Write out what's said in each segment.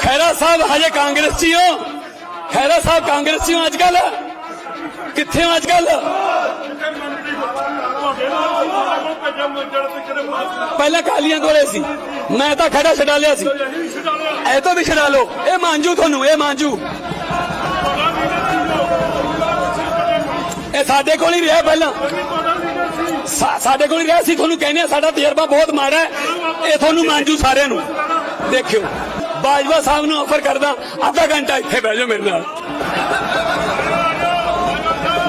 ਖੈਰਾ ਸਾਹਿਬ, ਹਜੇ ਕਾਂਗਰਸੀ ਹੋ ਖੈਰਾ ਸਾਹਿਬ, ਕਾਂਗਰਸੀ ਹੋ ਅੱਜ ਕੱਲ ਕਿੱਥੇ ਹੋ ਅੱਜ ਕੱਲ ਪਹਿਲਾਂ ਕਾਲੀਆਂ ਕੋਲੇ ਸੀ। ਮੈਂ ਤਾਂ ਖੜਾ ਛਡਾ ਲਿਆ ਸੀ। ਇਹ ਤੋਂ ਵੀ ਛਡਾ ਲਓ। ਇਹ ਮਾਂਜੂ ਤੁਹਾਨੂੰ, ਇਹ ਮਾਂਜੂ। ਇਹ ਸਾਡੇ ਕੋਲ ਹੀ ਰਿਹਾ ਪਹਿਲਾਂ। ਸਾਡੇ ਕੋਲ ਹੀ ਰਿਹਾ ਸੀ। ਤੁਹਾਨੂੰ ਕਹਿੰਦੇ ਆ, ਸਾਡਾ ਤਜਰਬਾ ਬਹੁਤ ਮਾੜਾ ਹੈ। ਇਹ ਤੁਹਾਨੂੰ ਮਾਂਜੂ ਸਾਰਿਆਂ ਨੂੰ। ਦੇਖਿਓ। ਬਾਜਵਾ ਸਾਹਿਬ ਨੂੰ ਆਫਰ ਕਰਦਾ, ਅੱਧਾ ਘੰਟਾ ਇੱਥੇ ਬਹਿ ਜਾਓ ਮੇਰੇ ਨਾਲ।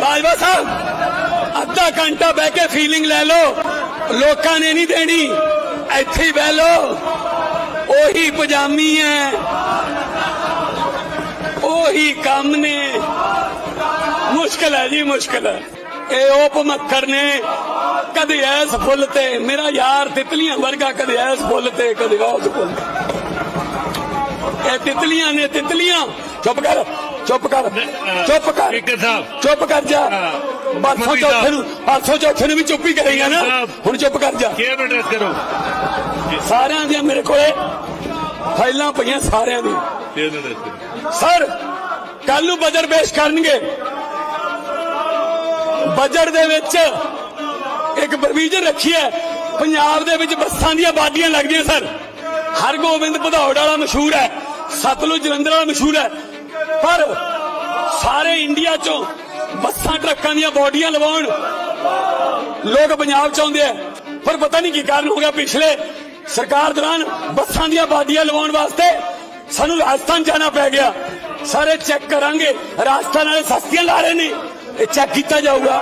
ਬਾਜਵਾ ਸਾਹਿਬ, ਅੱਧਾ ਘੰਟਾ ਬਹਿ ਕੇ ਫੀਲਿੰਗ ਲੈ ਲਓ। ਲੋਕਾਂ ਨੇ ਨਹੀਂ ਦੇਣੀ, ਇੱਥੇ ਹੀ ਬਹਿ ਲਓ। ਉਹੀ ਪਜਾਮੀ ਹੈ ਉਹੀ ਕੰਮ ਨੇ। ਮੁਸ਼ਕਲ ਹੈ ਜੀ, ਮੁਸ਼ਕਲ ਹੈ ਇਹ ਉਹ ਮੱਖਰ ਨੇ, ਕਦੇ ਐਸ ਫੁੱਲ ਤੇ, ਮੇਰਾ ਯਾਰ ਤਿਤਲੀਆਂ ਵਰਗਾ ਕਦੇ ਐਸ ਫੁੱਲ ਤੇ, ਕਦੇ ਉਸ ਫੁੱਲ ਤੇ। ਇਹ ਤਿਤਲੀਆਂ ਨੇ ਤਿਤਲੀਆਂ। ਚੁੱਪ ਕਰ ਚੁੱਪ ਕਰ ਚੁੱਪ ਕਰ। ਚੁੱਪ ਕਰ ਜਾ। ਪਰਸੋਂ ਚੌਥੇ। ਨੂੰ ਪਰਸੋਂ ਚੌਥੇ ਨੂੰ ਵੀ ਚੁੱਪ ਹੀ ਕਰੇਗਾ ਨਾ। ਹੁਣ ਚੁੱਪ ਕਰ ਜਾ। ਕੇਅਰ ਐਡਰੈਸ ਕਰੋ। ਸਾਰਿਆਂ ਦੀਆਂ ਮੇਰੇ ਕੋਲੇ ਫਾਈਲਾਂ ਪਈਆਂ ਸਾਰਿਆਂ ਦੀ ਸਰ ਕੱਲ ਨੂੰ ਬਜਟ ਪੇਸ਼ ਕਰਨਗੇ। ਬਜਟ ਦੇ ਵਿੱਚ ਇੱਕ ਪ੍ਰੋਵੀਜ਼ਨ ਰੱਖੀ ਹੈ। ਪੰਜਾਬ ਦੇ ਵਿੱਚ ਬੱਸਾਂ ਦੀਆਂ ਬਾਡੀਆਂ ਲੱਗਦੀਆਂ ਸਰ। ਹਰਗੋਬਿੰਦ ਭਦੌੜ ਵਾਲਾ ਮਸ਼ਹੂਰ ਹੈ, ਸਤਲੁਜ ਜਲੰਧਰ ਵਾਲਾ ਮਸ਼ਹੂਰ ਹੈ। ਪਰ ਸਾਰੇ ਇੰਡੀਆ ਚੋਂ ਬੱਸਾਂ ਟਰੱਕਾਂ ਦੀਆਂ ਬਾਡੀਆਂ ਲਵਾਉਣ ਲੋਕ ਪੰਜਾਬ ਚ ਆਉਂਦੇ ਆ। ਪਰ ਪਤਾ ਨਹੀਂ ਕੀ ਕਾਰਨ ਹੋ ਗਿਆ ਪਿਛਲੇ ਸਰਕਾਰ ਦੌਰਾਨ ਬੱਸਾਂ ਦੀਆਂ ਬਾਡੀਆਂ ਲਵਾਉਣ ਵਾਸਤੇ ਸਾਨੂੰ ਰਾਜਸਥਾਨ ਜਾਣਾ ਪੈ ਗਿਆ। ਸਾਰੇ ਚੈੱਕ ਕਰਾਂਗੇ, ਰਾਜਸਥਾਨ ਵਾਲੇ ਸਸਤੀਆਂ ਲਾ ਰਹੇ ਨੇ, ਇਹ ਚੈੱਕ ਕੀਤਾ ਜਾਊਗਾ।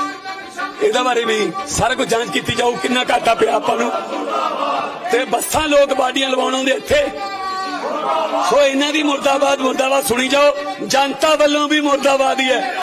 ਇਹਦਾ ਬਾਰੇ ਵੀ ਸਾਰਾ ਕੁਝ ਜਾਂਚ ਕੀਤੀ ਜਾਊ, ਕਿੰਨਾ ਘਾਟਾ ਪਿਆ ਆਪਾਂ ਨੂੰ। ਤੇ ਬੱਸਾਂ ਲੋਕ ਬਾਡੀਆਂ ਲਵਾਉਣ ਆਉਂਦੇ ਇੱਥੇ। ਸੋ ਇਹਨਾਂ ਦੀ ਮੁਰਦਾਬਾਦ ਮੁਰਦਾਬਾਦ ਸੁਣੀ ਜਾਓ। ਜਨਤਾ ਵੱਲੋਂ ਵੀ ਮੁਰਦਾਬਾਦ ਹੀ ਹੈ।